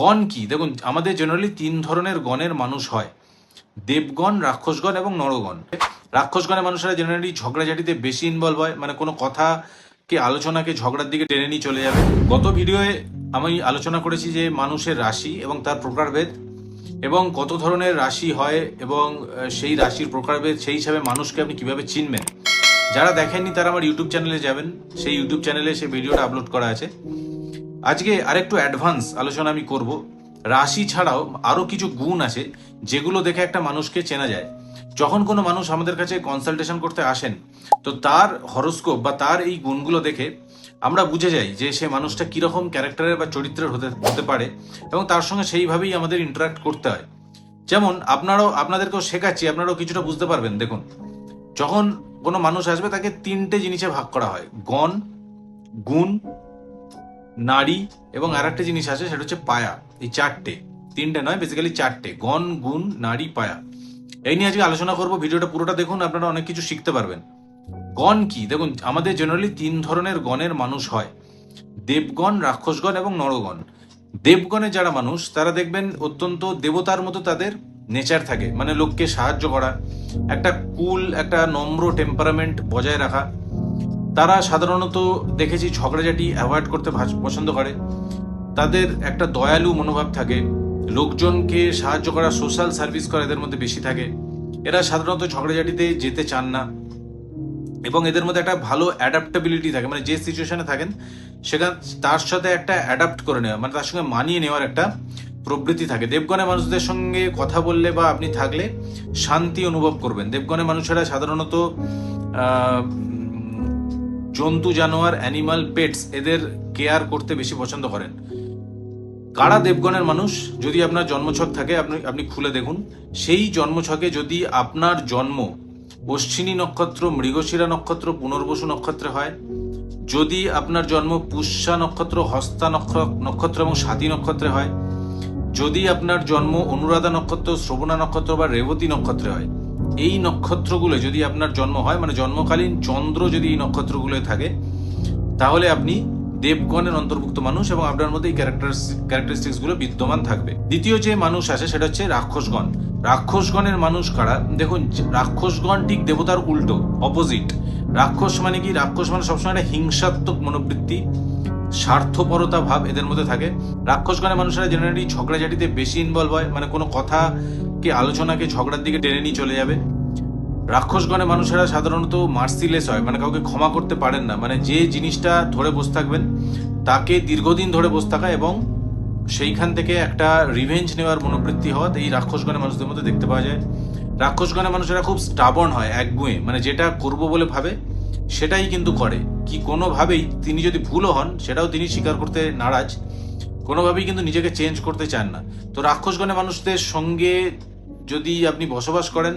গণ কি? দেখুন, আমাদের জেনারেলি তিন ধরনের গণের মানুষ হয়। দেবগণ, রাক্ষসগণ এবং নরগণ। রাক্ষসগণের মানুষেরা জেনারেলি ঝগড়াঝাটিতে বেশি ইনভলভ হয়। মানে কোনো কথাকে আলোচনাকে ঝগড়ার দিকে টেনে নিয়ে চলে যাবে। গত ভিডিওয়ে আমি আলোচনা করেছি যে মানুষের রাশি এবং তার প্রকারভেদ এবং কত ধরনের রাশি হয় এবং সেই রাশির প্রকারভেদ, সেই হিসাবে মানুষকে আপনি কীভাবে চিনবেন। যারা দেখেননি তারা আমার ইউটিউব চ্যানেলে যাবেন। সেই ইউটিউব চ্যানেলে সেই ভিডিওটা আপলোড করা আছে। আজকে আরেকটু অ্যাডভান্স আলোচনা আমি করব। রাশি ছাড়াও আরও কিছু গুণ আছে, যেগুলো দেখে একটা মানুষকে চেনা যায়। যখন কোনো মানুষ আমাদের কাছে কনসালটেশন করতে আসেন, তো তার হরস্কোপ বা তার এই গুণগুলো দেখে আমরা বুঝে যাই যে সে মানুষটা কীরকম ক্যারেক্টারের বা চরিত্রের হতে হতে পারে এবং তার সঙ্গে সেইভাবেই আমাদের ইন্টারাক্ট করতে হয়। যেমন আপনারাও, আপনাদেরকেও শেখাচ্ছি, আপনারাও কিছুটা বুঝতে পারবেন। দেখুন, যখন কোনো মানুষ আসবে, তাকে তিনটে জিনিসে ভাগ করা হয়। গণ, গুণ নারী এবং আর একটা জিনিস আছে, সেটা হচ্ছে পায়া। এই চারটে, তিনটে নয় বেসিক্যালি চারটে, গণ, গুণ, নারী, পায়া। এই নিয়ে আজকে আলোচনা করব, ভিডিওটা পুরোটা দেখুন, আপনারা অনেক কিছু শিখতে পারবেন। গণ কি? দেখুন, আমাদের জেনারেলি তিন ধরনের গণের মানুষ হয়। দেবগণ, রাক্ষসগণ এবং নরগণ। দেবগণের যারা মানুষ, তারা দেখবেন অত্যন্ত দেবতার মতো তাদের নেচার থাকে। মানে লোককে সাহায্য করা, একটা কুল একটা নম্র টেম্পারামেন্ট বজায় রাখা। তারা সাধারণত দেখেছি ঝগড়াঝাটি অ্যাভয়েড করতে পছন্দ করে। তাদের একটা দয়ালু মনোভাব থাকে। লোকজনকে সাহায্য করা সোশ্যাল সার্ভিস করা এদের মধ্যে বেশি থাকে। এরা সাধারণত ঝগড়াঝাটিতে যেতে চান না। এবং এদের মধ্যে একটা ভালো অ্যাডাপ্টেবিলিটি থাকে। মানে যে সিচুয়েশনে থাকেন, সেখান তার সাথে একটা অ্যাডাপ্ট করে নেওয়া। মানে তার সঙ্গে মানিয়ে নেওয়ার একটা প্রবৃত্তি থাকে। দেবগণের মানুষদের সঙ্গে কথা বললে বা আপনি থাকলে শান্তি অনুভব করবেন। দেবগণের মানুষেরা সাধারণত জন্তু, জানোয়ার অ্যানিমাল পেটস এদের কেয়ার করতে বেশি পছন্দ করেন। কারা দেবগণের মানুষ? যদি আপনার জন্মছক থাকে, আপনি আপনি খুলে দেখুন। সেই জন্মছকে যদি আপনার জন্ম অশ্বিনী নক্ষত্র, মৃগশিরা নক্ষত্র, পুনর্বসু নক্ষত্রে হয়, যদি আপনার জন্ম পুষ্যা নক্ষত্র, হস্তা নক্ষ- নক্ষত্র এবং স্বাতী নক্ষত্রে হয়, যদি আপনার জন্ম অনুরাধা নক্ষত্র, শ্রবণা নক্ষত্র বা রেবতী নক্ষত্রে হয় এই নক্ষত্রগুলো যদি আপনার জন্ম হয় মানে জন্মকালীন চন্দ্র যদি এই নক্ষত্রগুলোয় থাকে, তাহলে আপনি দেবগণের অন্তর্ভুক্ত মানুষ এবং আপনার মধ্যে এই ক্যারেক্টারিস্টিক্সগুলো বিদ্যমান থাকবে। দ্বিতীয় যে মানুষ আছে সেটা হচ্ছে রাক্ষসগণ। রাক্ষসগণের মানুষ কারা? দেখুন, রাক্ষসগণ ঠিক দেবতার উল্টো অপোজিট রাক্ষস মানে কি? রাক্ষস মানে সবসময় একটা হিংসাত্মক মনোবৃত্তি, স্বার্থপরতা ভাব এদের মধ্যে থাকে। রাক্ষসগণের মানুষেরা জেনারেলি ঝগড়াঝাটিতে বেশি ইনভলভ হয় মানে কোনো কথাকে আলোচনাকে ঝগড়ার দিকে টেনে নিয়ে চলে যাবে? রাক্ষসগণের মানুষেরা সাধারণত মার্সিলেস হয় মানে কাউকে ক্ষমা করতে পারেন না। মানে যে জিনিসটা ধরে বসে থাকবেন, তাকে দীর্ঘদিন ধরে বসে থাকা এবং সেইখান থেকে একটা রিভেঞ্জ নেওয়ার মনোবৃত্তি হওয়া এই রাক্ষসগণের মানুষদের মধ্যে দেখতে পাওয়া যায়। রাক্ষসগণের মানুষেরা খুব স্টাবন হয় একগুঁয়ে মানে যেটা করব বলে ভাবে, সেটাই কিন্তু করে। কি কোনোভাবেই তিনি যদি ভুলও হন, সেটাও তিনি স্বীকার করতে নারাজ। কোনোভাবেই কিন্তু নিজেকে চেঞ্জ করতে চান না। তো রাক্ষসগণের মানুষদের সঙ্গে যদি আপনি বসবাস করেন,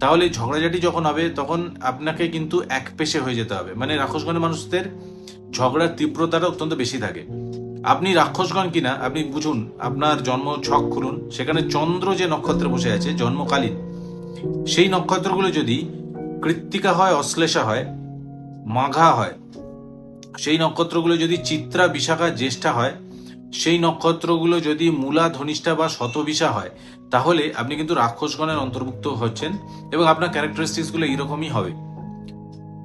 তাহলে ঝগড়াঝাটি যখন হবে, তখন আপনাকে কিন্তু এক পেশে হয়ে যেতে হবে। মানে রাক্ষসগণের মানুষদের ঝগড়ার তীব্রতাটা অত্যন্ত বেশি থাকে। আপনি রাক্ষসগণ কিনা, আপনি বুঝুন, আপনার জন্ম ছক খুলুন। সেখানে চন্দ্র যে নক্ষত্রে বসে আছে, জন্মকালীন, সেই নক্ষত্রগুলো যদি কৃত্তিকা হয়, অশ্লেষা হয়, মাঘা হয়, সেই নক্ষত্রগুলো যদি চিত্রা, বিশাখা, জ্যেষ্ঠা হয় সেই নক্ষত্রগুলো যদি মূলা, ধনিষ্ঠা বা শতবিশা হয়, তাহলে আপনি কিন্তু রাক্ষসগণের অন্তর্ভুক্ত হচ্ছেন এবং আপনার ক্যারেক্টারিস্টিক্সগুলো এইরকমই হবে।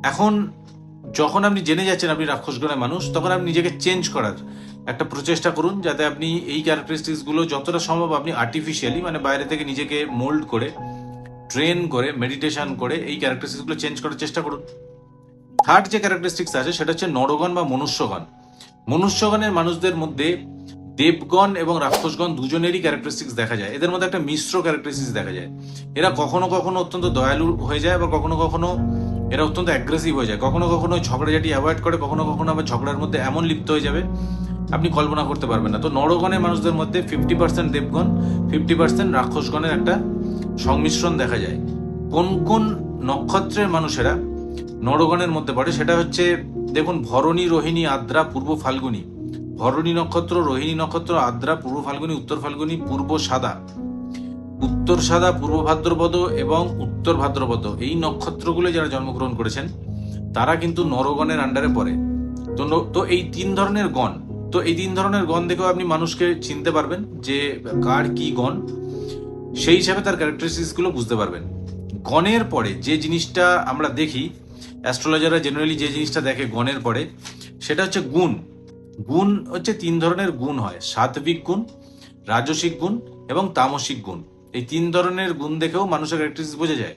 এখন যখন আপনি জেনে যাচ্ছেন আপনি রাক্ষসগণের মানুষ, তখন আপনি নিজেকে চেঞ্জ করার একটা প্রচেষ্টা করুন যাতে আপনি এই ক্যারেক্টারিস্টিক্সগুলো যতটা সম্ভব আপনি আর্টিফিশিয়ালি মানে বাইরে থেকে নিজেকে মোল্ড করে ট্রেন করে মেডিটেশন করে এই ক্যারেক্টারিস্টিক্সগুলো চেঞ্জ করার চেষ্টা করুন। থার্ড যে ক্যারেক্টারিস্টিক্স আছে, সেটা হচ্ছে নরগণ বা মনুষ্যগণ। মনুষ্যগণের মানুষদের মধ্যে দেবগণ এবং রাক্ষসগণ দুজনেরই ক্যারেক্টারিস্টিক্স দেখা যায়। এদের মধ্যে একটা মিশ্র ক্যারেক্টারিস্টিক্স দেখা যায়। এরা কখনো কখনো অত্যন্ত দয়ালু হয়ে যায় আবার কখনো কখনো এরা অত্যন্ত অ্যাগ্রেসিভ হয়ে যায়। কখনো কখনো ঝগড়াঝাটি অ্যাভয়েড করে, কখনো কখনো আবার ঝগড়ার মধ্যে এমন লিপ্ত হয়ে যাবে, আপনি কল্পনা করতে পারবেন না। তো নরগণের মানুষদের মধ্যে ফিফটি পার্সেন্ট দেবগণ ফিফটি পার্সেন্ট রাক্ষসগণের একটা সংমিশ্রণ দেখা যায়। কোন কোন নক্ষত্রের মানুষেরা নরগণের মধ্যে পড়ে, সেটা হচ্ছে, দেখুন, ভরণী, রোহিণী, আদ্রা, পূর্ব ফাল্গুনী। ভরণী নক্ষত্র, রোহিণী নক্ষত্র, আদ্রা, পূর্ব ফাল্গুনী, উত্তর ফাল্গুনী, পূর্ব সাদা। উত্তর সাদা, পূর্ব ভাদ্রপদ এবং উত্তর ভাদ্রপদ। এই নক্ষত্রগুলো যারা জন্মগ্রহণ করেছেন, তারা কিন্তু নরগণের আন্ডারে পড়ে। তো তো এই তিন ধরনের গণ, তো এই তিন ধরনের গণ দেখেও আপনি মানুষকে চিনতে পারবেন যে কার কি গণ। সেই হিসাবে তার ক্যারেক্টারিস্টিক্সগুলো বুঝতে পারবেন। গণের পরে যে জিনিসটা আমরা দেখি অ্যাস্ট্রোলজাররা জেনারেলি যে জিনিসটা দেখে গণের পরে, সেটা হচ্ছে গুণ। গুণ হচ্ছে তিন ধরনের গুণ হয়। সাত্বিক গুণ, রাজসিক গুণ এবং তামসিক গুণ। এই তিন ধরনের গুণ দেখেও মানুষের ক্যারেক্টারিস্টিক্স বোঝা যায়।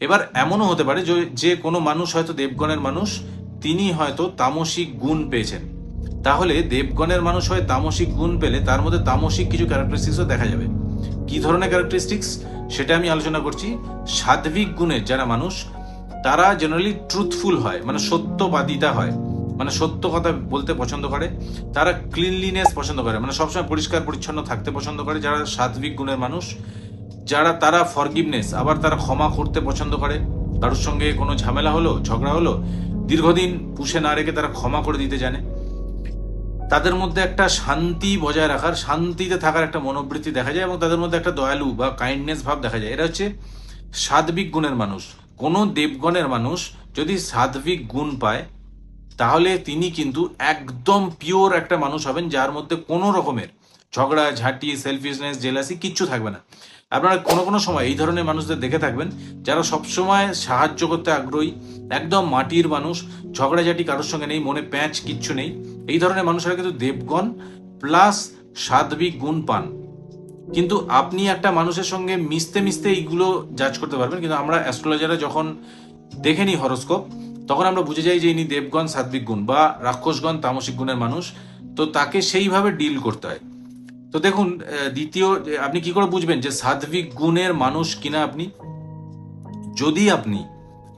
এবার এমনও হতে পারে যে- কোনো মানুষ হয়তো দেবগণের মানুষ, তিনি হয়তো তামসিক গুণ পেয়েছেন। তাহলে দেবগণের মানুষ হয় তামসিক গুণ পেলে তার মধ্যে তামসিক কিছু ক্যারেক্টারিস্টিক্সও দেখা যাবে। কি ধরনের ক্যারেক্টারিস্টিক্স সেটা আমি আলোচনা করছি। সাত্বিক গুণের যারা মানুষ, তারা জেনারেলি ট্রুথফুল হয় মানে সত্যবাদিতা হয়। মানে সত্য কথা বলতে পছন্দ করে, তারা ক্লিনলিনেস পছন্দ করে মানে সবসময় পরিষ্কার, পরিচ্ছন্ন থাকতে পছন্দ করে, যারা সাত্বিক গুণের মানুষ, যারা তারা ফরগিভনেস আবার তারা ক্ষমা করতে পছন্দ করে, কারোর সঙ্গে কোনো ঝামেলা হলো, ঝগড়া হলো, দীর্ঘদিন পুষে না রেখে তারা ক্ষমা করে দিতে জানে। তাদের মধ্যে একটা শান্তি বজায় রাখার, শান্তিতে থাকার একটা মনোবৃত্তি দেখা যায় এবং তাদের মধ্যে একটা দয়ালু বা কাইন্ডনেস ভাব দেখা যায়। এরা হচ্ছে সাত্বিক গুণের মানুষ। কোনো দেবগণের মানুষ যদি সাত্বিক গুণ পায় তাহলে তিনি কিন্তু একদম পিওর একটা মানুষ হবেন, যার মধ্যে কোনো রকমের ঝগড়া, ঝাঁটি সেলফিশনেস জেলাসি কিচ্ছু থাকবে না। আপনারা কোনো কোনো সময় এই ধরনের মানুষদের দেখে থাকবেন, যারা সবসময় সাহায্য করতে আগ্রহী, একদম মাটির মানুষ, ঝগড়াঝাটি কারোর সঙ্গে নেই, মনে প্যাঁচ কিচ্ছু নেই। এই ধরনের মানুষেরা কিন্তু দেবগণ প্লাস সাধ্বিক গুণ পান। কিন্তু আপনি একটা মানুষের সঙ্গে মিশতে মিশতে এইগুলো জাজ করতে পারবেন। কিন্তু আমরা অ্যাস্ট্রোলজাররা যখন দেখে নিই হরস্কোপ তখন আমরা বুঝে যাই যে ইনি দেবগণ, সাত্বিক গুণ বা রাক্ষসগণ, তামসিক গুণের মানুষ। তো তাকে সেইভাবে ডিল করতে হয়। তো দেখুন দ্বিতীয় আপনি কি করে বুঝবেন যে সাত্বিক গুণের মানুষ কিনা আপনি? যদি আপনি,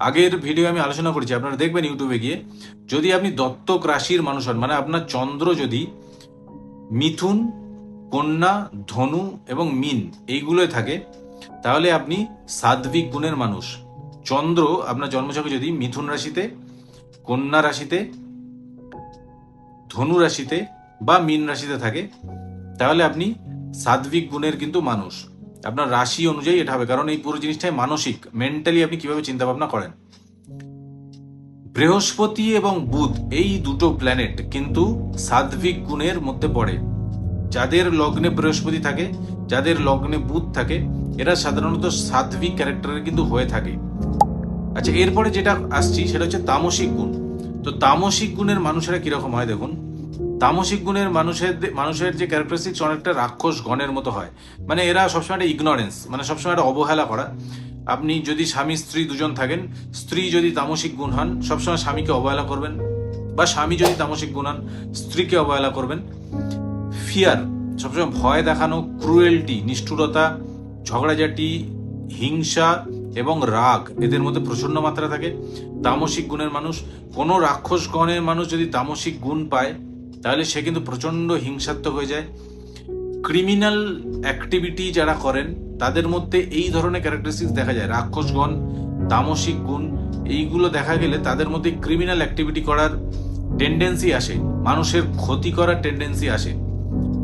আগের ভিডিও আমি আলোচনা করেছি, আপনারা দেখবেন ইউটিউবে গিয়ে, যদি আপনি দত্তক রাশির মানুষ হন মানে আপনার চন্দ্র যদি মিথুন, কন্যা, ধনু এবং মিন, এইগুলোয় থাকে, তাহলে আপনি সাধ্বিক গুণের মানুষ। চন্দ্র আপনার জন্মছকে যদি মিথুন রাশিতে, কন্যা রাশিতে, ধনু রাশিতে বা মীন রাশিতে থাকে, তাহলে আপনি সাত্বিক গুণের কিন্তু মানুষ। আপনার রাশি অনুযায়ী এটা হবে, কারণ এই পুরো জিনিসটাই মানসিক। মেন্টালি আপনি কীভাবে চিন্তা ভাবনা করেন? বৃহস্পতি এবং বুধ, এই দুটো প্ল্যানেট কিন্তু সাত্বিক গুণের মধ্যে পড়ে। যাদের লগ্নে বৃহস্পতি থাকে, যাদের লগ্নে বুধ থাকে, এরা সাধারণত সাত্বিক ক্যারেক্টারের কিন্তু হয়ে থাকে। আচ্ছা এরপরে যেটা আসছি সেটা হচ্ছে তামসিক গুণ। তো তামসিক গুণের মানুষেরা কীরকম হয় দেখুন? তামসিক গুণের মানুষের মানুষের যে ক্যারেক্টারিস্টিক্স অনেকটা রাক্ষস গণের মতো হয়। মানে এরা সবসময় একটা ইগনোরেন্স মানে সবসময় একটা অবহেলা করা। আপনি যদি স্বামী, স্ত্রী দুজন থাকেন, স্ত্রী যদি তামসিক গুণ হন, সবসময় স্বামীকে অবহেলা করবেন। বা স্বামী যদি তামসিক গুণ হন, স্ত্রীকে অবহেলা করবেন। ফিয়ার সবসময় ভয় দেখানো ক্রুয়েলটি নিষ্ঠুরতা, ঝগড়াঝাটি, হিংসা এবং রাগ, এদের মধ্যে প্রচণ্ড মাত্রা থাকে। তামসিক গুণের মানুষ, কোনো রাক্ষস গণের মানুষ যদি তামসিক গুণ পায়, তাহলে সে কিন্তু প্রচণ্ড হিংসাত্মক হয়ে যায়। ক্রিমিনাল অ্যাক্টিভিটি যারা করেন, তাদের মধ্যে এই ধরনের ক্যারেক্টারিস্টিক্স দেখা যায়। রাক্ষসগণ তামসিক গুণ, এইগুলো দেখা গেলে তাদের মধ্যে ক্রিমিনাল অ্যাক্টিভিটি করার টেন্ডেন্সি আসে। মানুষের ক্ষতি করার টেন্ডেন্সি আসে।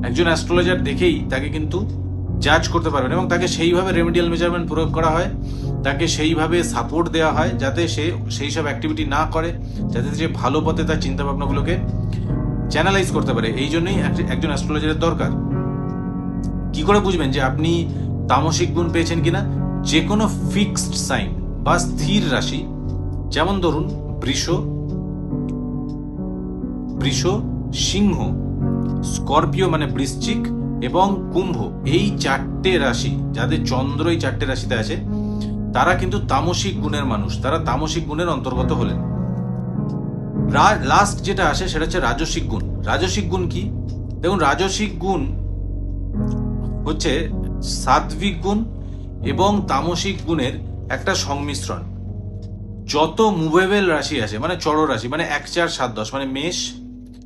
একজন অ্যাস্ট্রোলজার দেখেই তাকে কিন্তু জাজ করতে পারবেন এবং তাকে সেইভাবে রেমেডিয়াল মেজারমেন্ট প্রয়োগ করা হয়। তাকে সেইভাবে সাপোর্ট দেওয়া হয় যাতে সে সেই সব অ্যাক্টিভিটি না করে, যাতে সে ভালো পথে তার চিন্তা ভাবনাগুলোকে চ্যানালাইজ করতে পারে। এই জন্যই একজন অ্যাস্ট্রোলজারের দরকার। কি করে বুঝবেন যে আপনি তামসিক গুণ পেয়েছেন কিনা? যে কোনো ফিক্সড সাইন বা স্থির রাশি, যেমন ধরুন বৃষ বৃষ, সিংহ, স্করপিও মানে বৃশ্চিক এবং কুম্ভ, এই চারটে রাশি, যাদের চন্দ্র এই চারটে রাশিতে আছে তারা কিন্তু তামসিক গুণের মানুষ, তারা তামসিক গুণের অন্তর্গত হলেন। লাস্ট যেটা আসে সেটা হচ্ছে রাজসিক গুণ। রাজসিক গুণ কি? দেখুন, রাজসিক গুণ হচ্ছে সাত্বিক গুণ এবং তামসিক গুণের একটা সংমিশ্রণ। যত মুভেবেল রাশি আছে মানে চড় রাশি মানে এক, চার, সাত, দশ মানে মেষ,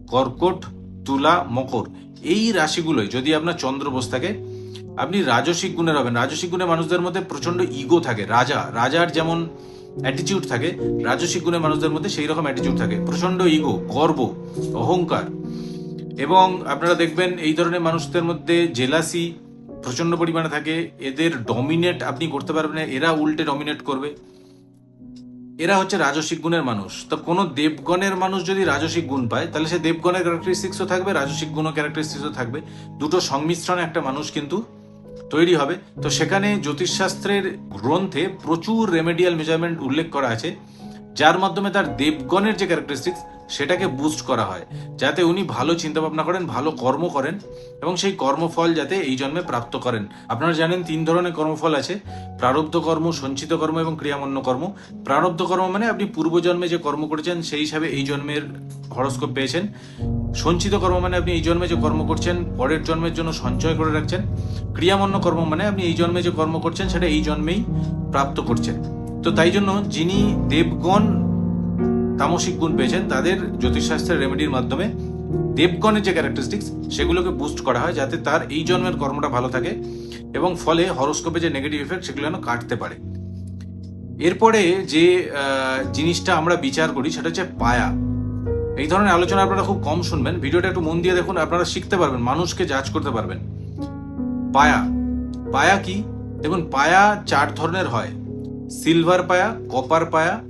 কর্কট, তুলা, মকর, এই রাশিগুলোই যদি আপনার চন্দ্র থাকে আপনি রাজসিক গুণের হবেন। রাজসিক গুণের মানুষদের মধ্যে প্রচণ্ড ইগো থাকে। রাজা, রাজার যেমন অ্যাটিটিউড থাকে, রাজসিক গুণের মানুষদের মধ্যে সেই রকম অ্যাটিটিউড থাকে। প্রচণ্ড ইগো গর্ব, অহংকার। এবং আপনারা দেখবেন এই ধরনের মানুষদের মধ্যে জেলাসি প্রচণ্ড পরিমাণে থাকে। এদের ডমিনেট আপনি করতে পারবেন না। এরা উল্টে ডমিনেট করবে। এরা হচ্ছে রাজসিক গুণের মানুষ। তো কোনো দেবগণের মানুষ যদি রাজসিক গুণ পায়, তাহলে সে দেবগণের ক্যারেক্টারিস্টিক্সও থাকবে, রাজসিক গুণও ক্যারেক্টারিস্টিক্সও থাকবে। দুটো সংমিশ্রণে একটা মানুষ কিন্তু তৈরি হবে। তো সেখানে জ্যোতিষশাস্ত্রের গ্রন্থে প্রচুর রেমেডিয়াল মেজারমেন্ট উল্লেখ করা আছে। যার মাধ্যমে তার দেবগণের যে ক্যারেক্টারিস্টিক্স সেটাকে বুস্ট করা হয়, যাতে উনি ভালো চিন্তা ভাবনা করেন, ভালো কর্ম করেন এবং সেই কর্মফল যাতে এই জন্মে প্রাপ্ত করেন। আপনারা জানেন তিন ধরনের কর্মফল আছে, প্রারব্ধ কর্ম, সঞ্চিত কর্ম এবং ক্রিয়ামন্য কর্ম। প্রারব্ধ কর্ম মানে আপনি পূর্বজন্মে যে কর্ম করেছেন, সেই হিসাবে এই জন্মের হরস্কোপ পেয়েছেন। সঞ্চিত কর্ম মানে আপনি এই জন্মে যে কর্ম করছেন, পরের জন্মের জন্য সঞ্চয় করে রাখছেন। ক্রিয়ামন্য কর্ম মানে আপনি এই জন্মে যে কর্ম করছেন, সেটা এই জন্মেই প্রাপ্ত করছেন। তো তাই জন্য যিনি দেবগণ, তামসিক গুণ পেয়েছেন, তাদের জ্যোতিষশাস্ত্রের রেমেডির মাধ্যমে দেবগণের যে ক্যারেক্টারিস্টিক্স সেগুলোকে বুস্ট করা হয় যাতে তার এই জন্মের কর্মটা ভালো থাকে এবং ফলে হরস্কোপে যে নেগেটিভ এফেক্ট সেগুলো যেন কাটতে পারে। এরপরে যে জিনিসটা আমরা বিচার করি, সেটা হচ্ছে পায়া। এই ধরনের আলোচনা আপনারা খুব কম শুনবেন। ভিডিওটা একটু মন দিয়ে দেখুন, আপনারা শিখতে পারবেন, মানুষকে জাজ করতে পারবেন। পায়া। পায়া কি? দেখুন, পায়া চার ধরনের হয়। সিলভার পায়া, কপার পায়া,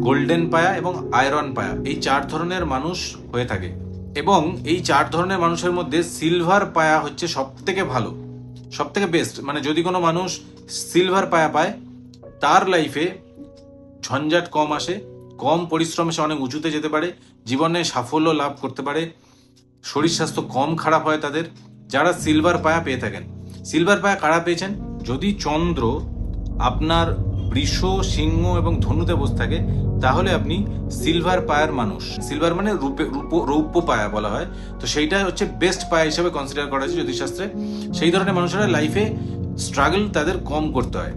গোল্ডেন পায়া এবং আয়রন পায়া। এই চার ধরনের মানুষ হয়ে থাকে। এবং এই চার ধরনের মানুষের মধ্যে সিলভার পায়া হচ্ছে সব থেকে ভালো সব থেকে বেস্ট মানে যদি কোনো মানুষ সিলভার পায়া পায়, তার লাইফে ঝঞ্ঝাট কম আসে, কম পরিশ্রমে সে অনেক উঁচুতে যেতে পারে, জীবনে সাফল্য লাভ করতে পারে, শরীর স্বাস্থ্য কম খারাপ হয় তাদের, যারা সিলভার পায়া পেয়ে থাকেন। সিলভার পায়া কারা পেয়েছেন? যদি চন্দ্র আপনার বৃষ, সিংহ এবং ধনুতে বসে থাকে, তাহলে আপনি সিলভার পায়ার মানুষ। সিলভার মানে রূপে রূপ রৌপ্য পায়া বলা হয়। তো সেইটা হচ্ছে বেস্ট পায়া হিসেবে কনসিডার করা হয়েছে জ্যোতিষশাস্ত্রে। সেই ধরনের মানুষেরা লাইফে স্ট্রাগল তাদের কম করতে হয়।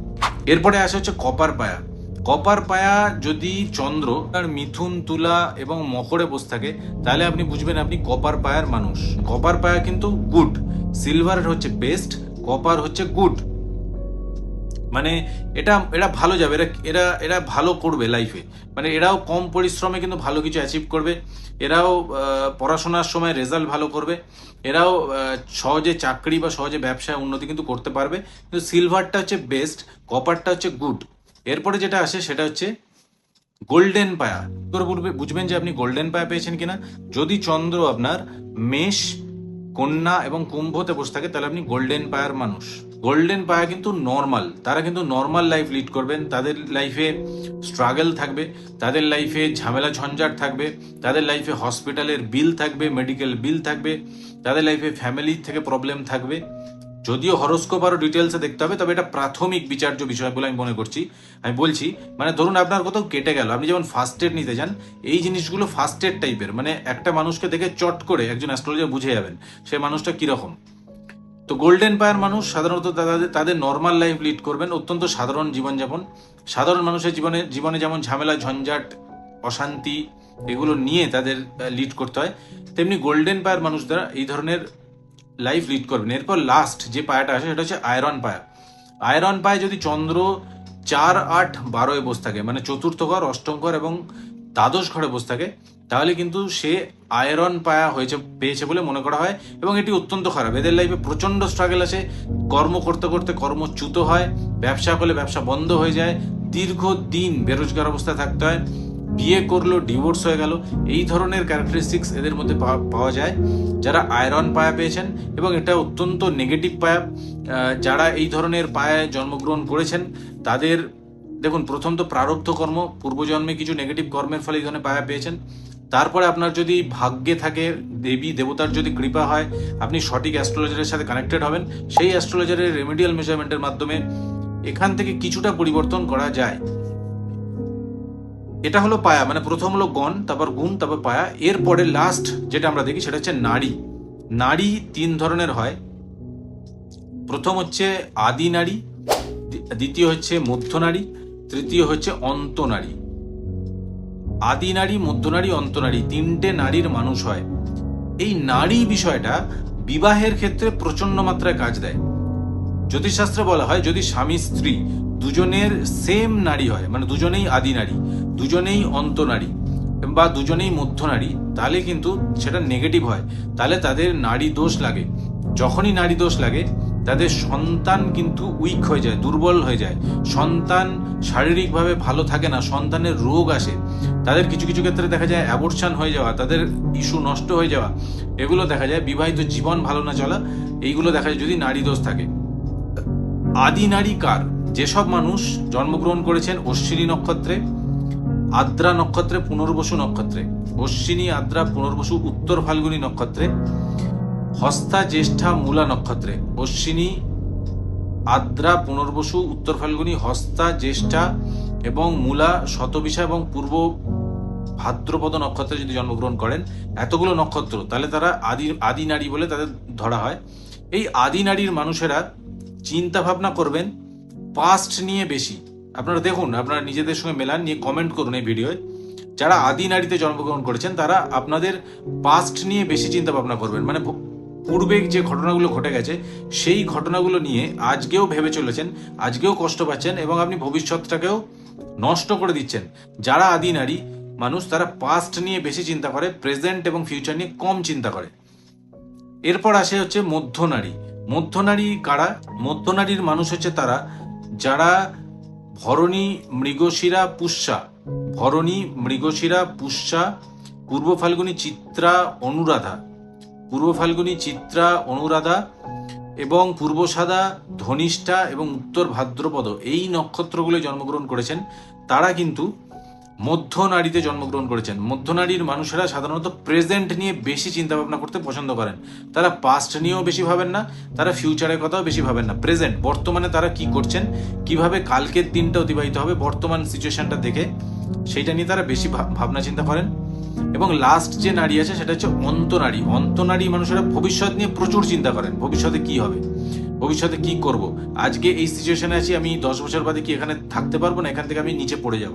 এরপরে আসে হচ্ছে কপার পায়া। কপার পায়া যদি চন্দ্র আর মিথুন, তুলা এবং মকরে বসে থাকে, তাহলে আপনি বুঝবেন আপনি কপার পায়ার মানুষ। কপার পায়া কিন্তু গুড সিলভার হচ্ছে বেস্ট কপার হচ্ছে গুড মানে এটা এটা ভালো যাবে, এরা এরা এরা ভালো করবে লাইফে মানে এরাও কম পরিশ্রমে কিন্তু ভালো কিছু অ্যাচিভ করবে। এরাও পড়াশোনার সময় রেজাল্ট ভালো করবে। এরাও সহজে চাকরি বা সহজে ব্যবসায় উন্নতি কিন্তু করতে পারবে। কিন্তু সিলভারটা হচ্ছে বেস্ট কপারটা হচ্ছে গুড এরপরে যেটা আসে সেটা হচ্ছে গোল্ডেন পায়া। করে বুঝবে- বুঝবেন যে আপনি গোল্ডেন পায়া পেয়েছেন কিনা। যদি চন্দ্র আপনার মেষ, কন্যা এবং কুম্ভতে বসে থাকে, তাহলে আপনি গোল্ডেন পায়ার মানুষ। গোল্ডেন পায়া কিন্তু নর্মাল তারা কিন্তু নর্মাল লাইফ লিড করবেন। তাদের লাইফে স্ট্রাগল থাকবে, তাদের লাইফে ঝামেলা ঝঞ্ঝাট থাকবে, তাদের লাইফে হসপিটালের বিল থাকবে মেডিকেল বিল থাকবে, তাদের লাইফে ফ্যামিলি থেকে প্রবলেম থাকবে। যদিও হরস্কোপ আরও ডিটেলসে দেখতে হবে, তবে এটা প্রাথমিক বিচার্য বিষয় বলে আমি মনে করছি। আমি বলছি মানে ধরুন আপনার কোথাও কেটে গেল, আপনি যেমন ফার্স্ট এড নিতে যান, এই জিনিসগুলো ফার্স্ট এড টাইপের মানে একটা মানুষকে দেখে চট করে একজন অ্যাস্ট্রোলজার বুঝে যাবেন, সে মানুষটা কীরকম। তো গোল্ডেন পায়ার মানুষ সাধারণত তাদের তাদের নর্মাল লাইফ লিড করবেন, অত্যন্ত সাধারণ জীবনযাপন। সাধারণ মানুষের জীবনে জীবনে যেমন ঝামেলা, ঝঞ্ঝাট, অশান্তি, এগুলো নিয়ে তাদের লিড করতে হয়। তেমনি গোল্ডেন পায়ার মানুষ দ্বারা এই ধরনের লাইফ লিড করবেন। এরপর লাস্ট যে পায়াটা আসে, সেটা হচ্ছে আয়রন পায়া আয়রন পায়ে যদি চন্দ্র চার আট বারোয় বসে থাকে মানে চতুর্থ ঘর, অষ্টম ঘর এবং দ্বাদশ ঘরে বসে থাকে, তাহলে কিন্তু সে আয়রন পায়া হয়েছে, পেয়েছে বলে মনে করা হয় এবং এটি অত্যন্ত খারাপ। এদের লাইফে প্রচণ্ড স্ট্রাগল আছে কর্ম করতে করতে কর্মচ্যুত হয়, ব্যবসা করলে ব্যবসা বন্ধ হয়ে যায় দীর্ঘ দিন বেরোজগার অবস্থায় থাকতে হয়, বিয়ে করল ডিভোর্স হয়ে গেল, এই ধরনের ক্যারেক্টারিস্টিক্স এদের মধ্যে পাওয়া যায়, যারা আয়রন পায়া পেয়েছেন এবং এটা অত্যন্ত নেগেটিভ পায়া যারা এই ধরনের পায়ায় জন্মগ্রহণ করেছেন, তাদের দেখুন, প্রথম তো প্রারব্ধ কর্ম, পূর্বজন্মে কিছু নেগেটিভ কর্মের ফলে এই ধরনের পায়া পেয়েছেন। তারপরে আপনার যদি ভাগ্যে থাকে, দেবী, দেবতার যদি কৃপা হয়, আপনি সঠিক অ্যাস্ট্রোলজারের সাথে কানেক্টেড হবেন। সেই অ্যাস্ট্রোলজারের রেমেডিয়াল মেজারমেন্টের মাধ্যমে এখান থেকে কিছুটা পরিবর্তন করা যায়। এটা হলো পায়া মানে প্রথম হলো গণ, তারপর গুণ, তারপর পায়া। এরপরে লাস্ট যেটা আমরা দেখি, সেটা হচ্ছে নারী। নারী তিন ধরনের হয়। প্রথম হচ্ছে আদি নারী দ্বিতীয় হচ্ছে মধ্য নারী তৃতীয় হচ্ছে অন্ত নারী আদি নারী, মধ্য নারী, অন্ত নারী, তিনটে নারীর মানুষ হয়। এই নারী বিষয়টা বিবাহের ক্ষেত্রে প্রচণ্ড মাত্রায় কাজ দেয়। জ্যোতিষশাস্ত্রে বলা হয়, যদি স্বামী, স্ত্রী দুজনের সেম নারী হয় মানে দুজনেই আদি নারী, দুজনেই অন্ত নারী বা দুজনেই মধ্য নারী, তাহলে কিন্তু সেটা নেগেটিভ হয়। তাহলে তাদের নারী দোষ লাগে। যখনই নারী দোষ লাগে তাদের সন্তান কিন্তু উইক হয়ে যায়, দুর্বল হয়ে যায়। সন্তান শারীরিকভাবে ভালো থাকে না, সন্তানের রোগ আসে। তাদের কিছু কিছু ক্ষেত্রে দেখা যায় অ্যাবর্শন হয়ে যাওয়া, তাদের ইস্যু নষ্ট হয়ে যাওয়া, এগুলো দেখা যায় বিবাহিত জীবন ভালো না চলা, এইগুলো দেখা যায় যদি নারী দোষ থাকে। আদি নারী কার? যেসব মানুষ জন্মগ্রহণ করেছেন অশ্বিনী নক্ষত্রে, আদ্রা নক্ষত্রে, পুনর্বসু নক্ষত্রে। অশ্বিনী, আদ্রা, পুনর্বসু, উত্তর ফাল্গুনী নক্ষত্রে। হস্তা জ্যেষ্ঠা মূলা নক্ষত্রে। অশ্বিনী, আদ্রা, পুনর্বসু, উত্তর ফাল্গুনি, হস্তা জ্যেষ্ঠা এবং মূলা, শতবিশা এবং পূর্ব ভাদ্রপদ নক্ষত্রে যদি জন্মগ্রহণ করেন, এতগুলো নক্ষত্র, তাহলে তারা আদি আদি নারী বলে তাদের ধরা হয়। এই আদি নারীর মানুষেরা চিন্তা ভাবনা করবেন পাস্ট নিয়ে বেশি। আপনারা দেখুন, আপনারা নিজেদের সঙ্গে মেলান, নিয়ে কমেন্ট করুন এই ভিডিওয় যারা আদি নারীতে জন্মগ্রহণ করেছেন, তারা আপনাদের পাস্ট নিয়ে বেশি চিন্তা ভাবনা করবেন। মানে পূর্বে যে ঘটনাগুলো ঘটে গেছে, সেই ঘটনাগুলো নিয়ে আজকেও ভেবে চলেছেন, আজকেও কষ্ট পাচ্ছেন এবং আপনি ভবিষ্যৎটাকেও নষ্ট করে দিচ্ছেন। যারা আদি নারী, মানুষ তারা পাস্ট নিয়ে বেশি চিন্তা করে প্রেজেন্ট এবং ফিউচার নিয়ে কম চিন্তা করে। এরপর আসে হচ্ছে মধ্য নারী। মধ্য নারী কারা? মধ্য নারীর মানুষ হচ্ছে তারা, যারা ভরণী মৃগশিরা পুষ্যা। ভরণী মৃগশিরা পুষ্যা, পূর্ব ফাল্গুনী চিত্রা অনুরাধা। পূর্ব ফাল্গুনী চিত্রা, অনুরাধা এবং পূর্বসাদা, ধনিষ্ঠা এবং উত্তর ভাদ্রপদ এই নক্ষত্রগুলো জন্মগ্রহণ করেছেন। তারা কিন্তু মধ্য নারীতে জন্মগ্রহণ করেছেন। মধ্য নারীর মানুষেরা সাধারণত প্রেজেন্ট নিয়ে বেশি চিন্তা ভাবনা করতে পছন্দ করেন। তারা পাস্ট নিয়েও বেশি ভাবেন না, তারা ফিউচারের কথাও বেশি ভাবেন না। প্রেজেন্ট বর্তমানে তারা কি করছেন, কীভাবে কালকের দিনটা অতিবাহিত হবে, বর্তমান সিচুয়েশনটা দেখে, সেইটা নিয়ে তারা বেশি ভাব- ভাবনা চিন্তা করেন। এবং লাস্ট যে নারী আছে সেটা হচ্ছে অন্তনারী অন্তনারী মানুষেরা ভবিষ্যৎ নিয়ে প্রচুর চিন্তা করেন, ভবিষ্যতে কি হবে? ভবিষ্যতে কি করব? আজকে এই সিচুয়েশনে আছি, আমি দশ বছর বাদে কি এখানে থাকতে পারব না? এখান থেকে আমি নিচে পড়ে যাব।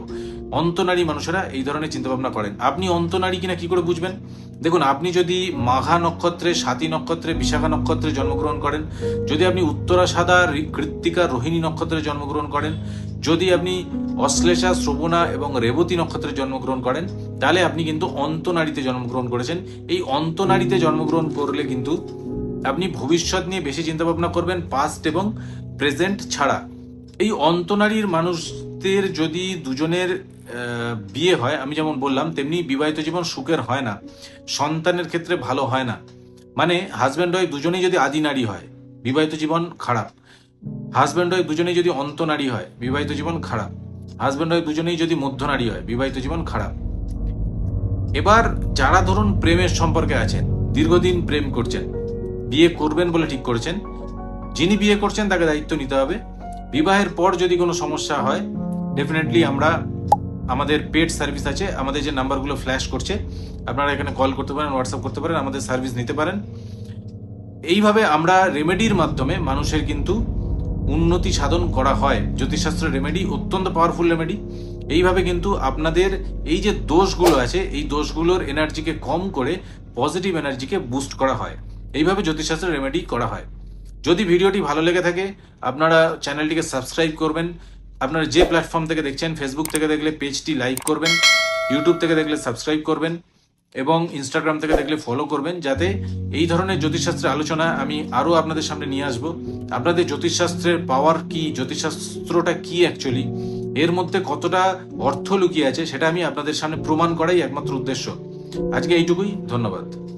অন্তনারী মানুষেরা এই ধরনের চিন্তা ভাবনা করেন। আপনি অন্তনারী কিনা কি করে বুঝবেন? দেখুন, আপনি যদি মাঘা নক্ষত্রে, সাতী নক্ষত্রে, বিশাখা নক্ষত্রে জন্মগ্রহণ করেন, যদি আপনি উত্তরা সাদা কৃত্তিকা রোহিণী নক্ষত্রে জন্মগ্রহণ করেন যদি আপনি অশ্লেষা, শ্রবণা এবং রেবতী নক্ষত্রে জন্মগ্রহণ করেন, তাহলে আপনি কিন্তু অন্তনারীতে জন্মগ্রহণ করেছেন। এই অন্তনারীতে জন্মগ্রহণ করলে কিন্তু আপনি ভবিষ্যৎ নিয়ে বেশি চিন্তা ভাবনা করবেন পাস্ট এবং প্রেজেন্ট ছাড়া। এই অন্তনারীর মানুষদের যদি দুজনের বিয়ে হয়, আমি যেমন বললাম, তেমনি বিবাহিত জীবন সুখের হয় না, সন্তানের ক্ষেত্রে ভালো হয় না। মানে হাজব্যান্ড ওয়াইফ দুজনেই যদি আদি নারী হয়, বিবাহিত জীবন খারাপ। হাজব্যান্ড ওয়াইফ দুজনেই যদি অন্ত নারী হয়, বিবাহিত জীবন খারাপ। হাজব্যান্ড ওয়াইফ দুজনেই যদি মধ্য নারী হয়, বিবাহিত জীবন খারাপ। এবার যারা ধরুন প্রেমের সম্পর্কে আছেন, দীর্ঘদিন প্রেম করছেন, বিয়ে করবেন বলে ঠিক করেছেন, যিনি বিয়ে করছেন তাকে দায়িত্ব নিতে হবে। বিবাহের পর যদি কোনো সমস্যা হয় ডেফিনেটলি আমরা, আমাদের পেড সার্ভিস আছে, আমাদের যে নাম্বারগুলো ফ্ল্যাশ করছে, আপনারা এখানে কল করতে পারেন হোয়াটসঅ্যাপ করতে পারেন, আমাদের সার্ভিস নিতে পারেন। এইভাবে আমরা রেমেডির মাধ্যমে মানুষের কিন্তু উন্নতি সাধন করা হয়। জ্যোতিষশাস্ত্র রেমেডি অত্যন্ত পাওয়ারফুল রেমেডি এইভাবে কিন্তু আপনাদের এই যে দোষগুলো আছে, এই দোষগুলোর এনার্জিকে কম করে পজিটিভ এনার্জিকে বুস্ট করা হয়। এইভাবে জ্যোতিষশাস্ত্র রেমেডি করা হয়। যদি ভিডিওটি ভালো লেগে থাকে, আপনারা চ্যানেলটিকে সাবস্ক্রাইব করবেন। আপনারা যে প্ল্যাটফর্ম থেকে দেখছেন ফেসবুক থেকে দেখলে পেজটি লাইক করবেন ইউটিউব থেকে দেখলে সাবস্ক্রাইব করবেন। এবং ইনস্টাগ্রাম থেকে দেখলে ফলো করবেন যাতে এই ধরনের জ্যোতিষশাস্ত্রের আলোচনা আমি আরও আপনাদের সামনে নিয়ে আসব। আপনাদের জ্যোতিষশাস্ত্রের পাওয়ার কি, জ্যোতিষশাস্ত্রটা কি অ্যাকচুয়ালি এর মধ্যে কতটা অর্থ লুকিয়ে আছে সেটা আমি আপনাদের সামনে প্রমাণ করাই একমাত্র উদ্দেশ্য। আজকে এইটুকুই, ধন্যবাদ।